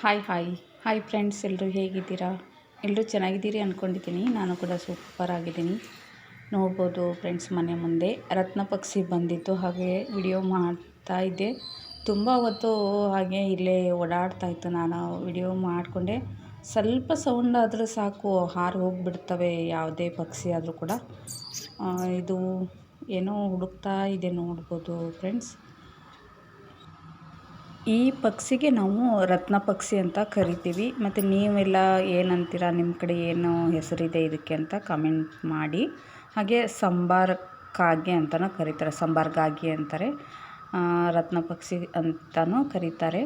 Hi hi hi friends ಎಲ್ಲರೂ ಹೇಗಿದ್ದೀರಾ? ಎಲ್ಲರೂ ಚೆನ್ನಾಗಿದ್ದೀರಿ ಅಂದ್ಕೊಂಡಿದ್ದೀನಿ ನಾನು ಕೂಡ ಸೂಪರ್ ಆಗಿದ್ದೀನಿ. ನೋಡ್ಬೋದು ಫ್ರೆಂಡ್ಸ್ ಮನೆ ಮುಂದೆ. ರತ್ನ ಪಕ್ಷಿ ಬಂದಿತ್ತು. ಹಾಗೆ ವಿಡಿಯೋ ಮಾಡ್ತಾ ಇದ್ದೆ. ತುಂಬ ಹೊತ್ತು ಹಾಗೆ ಇಲ್ಲೇ ಓಡಾಡ್ತಾ ಇತ್ತು. ನಾನು ವಿಡಿಯೋ ಮಾಡಿಕೊಂಡೆ. ಸ್ವಲ್ಪ ಸೌಂಡ್ ಆದರೂ ಸಾಕು. ಹಾರು ಹೋಗಿಬಿಡ್ತವೆ. ಯಾವುದೇ ಪಕ್ಷಿ ಆದರೂ ಕೂಡ. ಇದು ಏನೋ ಹುಡುಕ್ತಾ ಇದೆ ನೋಡ್ಬೋದು ಫ್ರೆಂಡ್ಸ್ ಈ ಪಕ್ಷಿಗೆ ನಾವು ರತ್ನ ಪಕ್ಷಿ ಅಂತ ಕರಿತೀವಿ. ಮತ್ತು ನೀವೆಲ್ಲ ಏನಂತೀರ? ನಿಮ್ಮ ಕಡೆ ಏನು ಹೆಸರಿದೆ ಇದಕ್ಕೆ ಅಂತ ಕಮೆಂಟ್ ಮಾಡಿ. ಹಾಗೆ ಸಂಬಾರ ಅಂತಲೂ ಕರೀತಾರೆ. ಸಂಬಾರ್ಗಾಗಿ ಅಂತಾರೆ. ರತ್ನ ಪಕ್ಷಿ ಅಂತಲೂ ಕರೀತಾರೆ.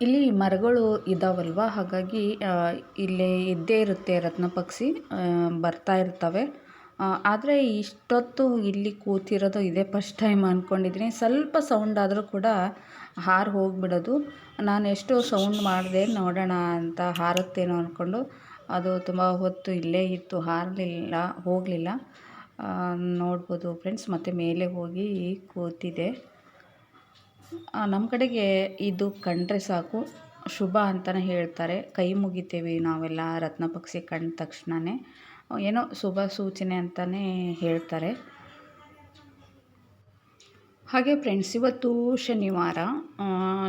ಇಲ್ಲಿ ಮರಗಳು ಇದಾವಲ್ವ? ಹಾಗಾಗಿ ಇಲ್ಲೇ ಇದ್ದೇ ಇರುತ್ತೆ ರತ್ನ ಪಕ್ಷಿ ಬರ್ತಾ ಇರ್ತವೆ. ಆದರೆ ಇಷ್ಟೊತ್ತು ಇಲ್ಲಿ ಕೂತಿರೋದು ಇದೇ ಫಸ್ಟ್ ಟೈಮ್ ಅಂದ್ಕೊಂಡಿದ್ದೀನಿ ಸ್ವಲ್ಪ ಸೌಂಡ್ ಆದರೂ ಕೂಡ ಹಾರಿ ಹೋಗಿಬಿಡೋದು. ನಾನು ಎಷ್ಟು ಸೌಂಡ್ ಮಾಡಿದೆ, ನೋಡೋಣ ಅಂತ ಹಾರುತ್ತೇನೋ ಅಂದ್ಕೊಂಡು ಅದು ತುಂಬ ಹೊತ್ತು ಇಲ್ಲೇ ಇತ್ತು, ಹಾರಲಿಲ್ಲ, ಹೋಗಲಿಲ್ಲ. ನೋಡ್ಬೋದು ಫ್ರೆಂಡ್ಸ್ ಮತ್ತು ಮೇಲೆ ಹೋಗಿ ಕೂತಿದೆ. ನಮ್ಮ ಕಡೆಗೆ ಇದು ಕಂಡ್ರೆ ಸಾಕು. ಶುಭ ಅಂತಲೇ ಹೇಳ್ತಾರೆ. ಕೈ ಮುಗಿತೇವೆ ನಾವೆಲ್ಲ ರತ್ನ ಪಕ್ಷಿ ಕಂಡ ತಕ್ಷಣವೇ ಏನೋ ಶುಭ ಸೂಚನೆ ಅಂತಲೇ ಹೇಳ್ತಾರೆ. ಹಾಗೆ ಫ್ರೆಂಡ್ಸ್ ಇವತ್ತು ಶನಿವಾರ.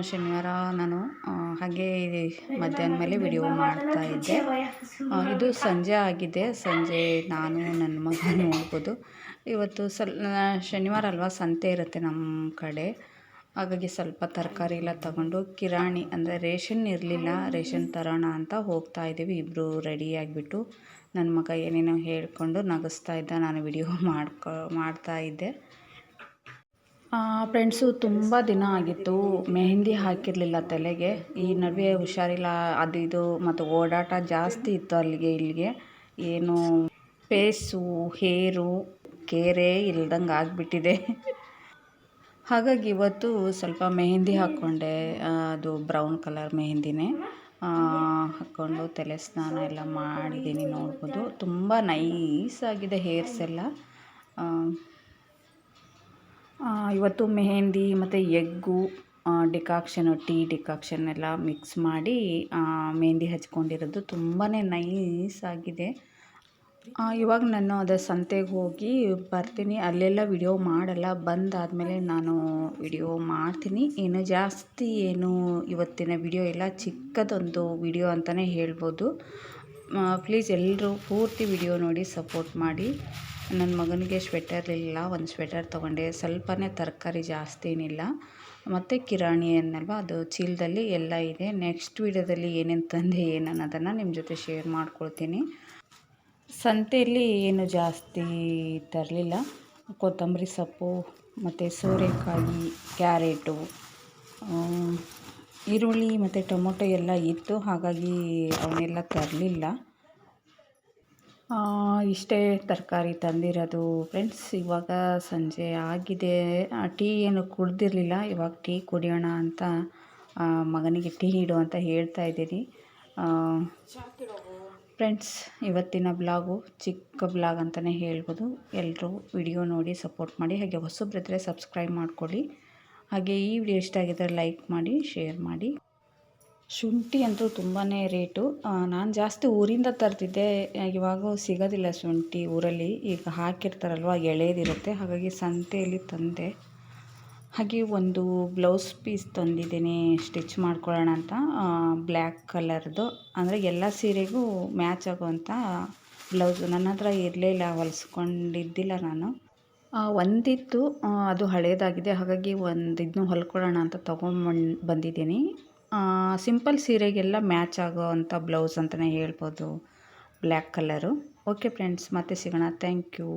ಶನಿವಾರ ನಾನು ಹಾಗೆ ಮಧ್ಯಾಹ್ನ ಮೇಲೆ ವಿಡಿಯೋ ಮಾಡ್ತಾ ಇದ್ದೆ. ಇದು ಸಂಜೆ ಆಗಿದೆ. ಸಂಜೆ ನಾನು, ನನ್ನ ಮಗ ನೋಡ್ಬೋದು ಇವತ್ತು ಸಲ್ ಶನಿವಾರ ಅಲ್ವಾ? ಸಂತೆ ಇರುತ್ತೆ ನಮ್ಮ ಕಡೆ. ಹಾಗಾಗಿ ಸ್ವಲ್ಪ ತರಕಾರಿ ಎಲ್ಲ ತಗೊಂಡು ಕಿರಾಣಿ, ಅಂದರೆ ರೇಷನ್ ಇರಲಿಲ್ಲ, ರೇಷನ್ ತರೋಣ ಅಂತ ಹೋಗ್ತಾ ಇದ್ದೀವಿ. ಇಬ್ಬರು ರೆಡಿ ಆಗಿಬಿಟ್ಟು ನನ್ನ ಮಗ ಏನೇನೋ ಹೇಳಿಕೊಂಡು ನಗಿಸ್ತಾ ಇದ್ದ. ನಾನು ವಿಡಿಯೋ ಮಾಡ್ಕೊ, ಮಾಡ್ತಾ ಇದ್ದೆ. ಫ್ರೆಂಡ್ಸು ತುಂಬ ದಿನ ಆಗಿತ್ತು. ಮೆಹಂದಿ ಹಾಕಿರಲಿಲ್ಲ ತಲೆಗೆ. ಈ ನಡುವೆ ಹುಷಾರಿಲ್ಲ, ಅದು ಇದು, ಮತ್ತು ಓಡಾಟ ಜಾಸ್ತಿ ಇತ್ತು ಅಲ್ಲಿಗೆ ಇಲ್ಲಿಗೆ. ಏನು ಫೇಸು ಹೇರು, ಕೇರೆ ಇಲ್ದಂಗೆ ಆಗಿಬಿಟ್ಟಿದೆ. ಹಾಗಾಗಿ ಇವತ್ತು ಸ್ವಲ್ಪ ಮೆಹಂದಿ ಹಾಕ್ಕೊಂಡೆ. ಅದು ಬ್ರೌನ್ ಕಲರ್ ಮೆಹಂದಿನೇ. ಹಾಕ್ಕೊಂಡು ತಲೆ ಸ್ನಾನ ಎಲ್ಲ ಮಾಡಿದ್ದೀನಿ ನೋಡ್ಬೋದು. ತುಂಬ ನೈಸ್ ಆಗಿದೆ ಹೇರ್ಸ್ ಎಲ್ಲ. ಇವತ್ತು ಮೆಹೆಂದಿ ಮತ್ತು ಎಗ್ಗು ಡಿಕಾಕ್ಷನ್ ಟೀ ಡಿಕಾಕ್ಷನ್ ಎಲ್ಲ ಮಿಕ್ಸ್ ಮಾಡಿ ಮೆಹೆಂದಿ ಹಚ್ಕೊಂಡಿರೋದು ತುಂಬಾ ನೈಸ್ ಆಗಿದೆ. ಆ, ಇವಾಗ ನಾನು ಅದೇ ಸಂತೆಗೆ ಹೋಗಿ ಬರ್ತೀನಿ. ಅಲ್ಲೆಲ್ಲ ವಿಡಿಯೋ ಮಾಡಲ್ಲ. ಬಂದಾದಮೇಲೆ ನಾನು ವಿಡಿಯೋ ಮಾಡ್ತೀನಿ. ಏನು ಜಾಸ್ತಿ ಏನು ಇವತ್ತಿನ ವಿಡಿಯೋ ಎಲ್ಲ ಚಿಕ್ಕದೊಂದು ವಿಡಿಯೋ ಅಂತಲೇ ಹೇಳ್ಬೋದು. ಪ್ಲೀಸ್ ಎಲ್ಲರೂ ಪೂರ್ತಿ ವಿಡಿಯೋ ನೋಡಿ ಸಪೋರ್ಟ್ ಮಾಡಿ. ನನ್ನ ಮಗನಿಗೆ ಸ್ವೆಟರ್ ಇಲ್ಲ. ಒಂದು ಸ್ವೆಟರ್ ತೊಗೊಂಡೆ. ಸ್ವಲ್ಪನೇ ತರಕಾರಿ ಜಾಸ್ತಿ ಏನಿಲ್ಲ. ಮತ್ತು ಕಿರಾಣಿ ಏನಲ್ವ ಅದು ಚೀಲದಲ್ಲಿ ಎಲ್ಲ ಇದೆ. ನೆಕ್ಸ್ಟ್ ವಿಡಿಯೋದಲ್ಲಿ ಏನೇನು ತಂದೆ ಏನು ಅನ್ನೋದನ್ನು ನಿಮ್ಮ ಜೊತೆ ಶೇರ್ ಮಾಡ್ಕೊಳ್ತೀನಿ. ಸಂತೆಯಲ್ಲಿ ಏನು ಜಾಸ್ತಿ ತರಲಿಲ್ಲ. ಕೊತ್ತಂಬರಿ ಸೊಪ್ಪು, ಮತ್ತು ಸೋರೆಕಾಯಿ, ಕ್ಯಾರೆಟು ಈರುಳ್ಳಿ, ಮತ್ತು ಟೊಮೊಟೊ ಎಲ್ಲ ಇತ್ತು. ಹಾಗಾಗಿ ಅವನ್ನೆಲ್ಲ ತರಲಿಲ್ಲ. ಇಷ್ಟೇ ತರಕಾರಿ ತಂದಿರೋದು ಫ್ರೆಂಡ್ಸ್. ಇವಾಗ ಸಂಜೆ ಆಗಿದೆ. ಟೀ ಏನು ಕುಡ್ದಿರಲಿಲ್ಲ. ಇವಾಗ ಟೀ ಕುಡಿಯೋಣ ಅಂತ ಮಗನಿಗೆ ಟೀ ಇಡು ಅಂತ ಹೇಳ್ತಾ ಇದ್ದೀನಿ. ಫ್ರೆಂಡ್ಸ್, ಇವತ್ತಿನ ಬ್ಲಾಗು ಚಿಕ್ಕ ಬ್ಲಾಗ್ ಅಂತಲೇ ಹೇಳ್ಬೋದು. ಎಲ್ಲರೂ ವಿಡಿಯೋ ನೋಡಿ ಸಪೋರ್ಟ್ ಮಾಡಿ, ಹಾಗೆ ಹೊಸಬ್ರಿದ್ರೆ ಸಬ್ಸ್ಕ್ರೈಬ್ ಮಾಡ್ಕೊಳ್ಳಿ. ಹಾಗೆ ಈ ವಿಡಿಯೋ ಇಷ್ಟ ಆಗಿದ್ದರೆ ಲೈಕ್ ಮಾಡಿ, ಶೇರ್ ಮಾಡಿ. ಶುಂಠಿ ಅಂತೂ ತುಂಬಾ ರೇಟು. ನಾನು ಜಾಸ್ತಿ ಊರಿಂದ ತರ್ತಿದ್ದೆ ಇವಾಗ ಸಿಗೋದಿಲ್ಲ ಶುಂಠಿ ಊರಲ್ಲಿ. ಈಗ ಹಾಕಿರ್ತಾರಲ್ವ, ಎಳೆದಿರುತ್ತೆ. ಹಾಗಾಗಿ ಸಂತೆಯಲ್ಲಿ ತಂದೆ. ಹಾಗೆ ಒಂದು ಬ್ಲೌಸ್ ಪೀಸ್ ತಂದಿದ್ದೀನಿ, ಸ್ಟಿಚ್ ಮಾಡ್ಕೊಳ್ಳೋಣ ಅಂತ. ಬ್ಲ್ಯಾಕ್ ಕಲರ್ದು. ಅಂದರೆ ಎಲ್ಲ ಸೀರೆಗೂ ಮ್ಯಾಚ್ ಆಗುವಂಥ ಬ್ಲೌಸು. ನನ್ನ ಹತ್ರ ಇರಲಿಲ್ಲ ಹೊಲಿಸ್ಕೊಂಡಿದ್ದಿಲ್ಲ ನಾನು. ಒಂದಿತ್ತು ಅದು ಹಳೇದಾಗಿದೆ. ಹಾಗಾಗಿ ಒಂದು ಇದನ್ನು ಹೊಲ್ಕೊಳ್ಳೋಣ ಅಂತ ತೊಗೊಂಬಂದು ಬಂದಿದ್ದೀನಿ. ಸಿಂಪಲ್ ಸೀರೆಗೆಲ್ಲ ಮ್ಯಾಚ್ ಆಗೋವಂಥ ಬ್ಲೌಸ್ ಅಂತಲೇ ಹೇಳ್ಬೋದು, ಬ್ಲ್ಯಾಕ್ ಕಲರು. ಓಕೆ ಫ್ರೆಂಡ್ಸ್, ಮತ್ತೆ ಸಿಗೋಣ. Thank you.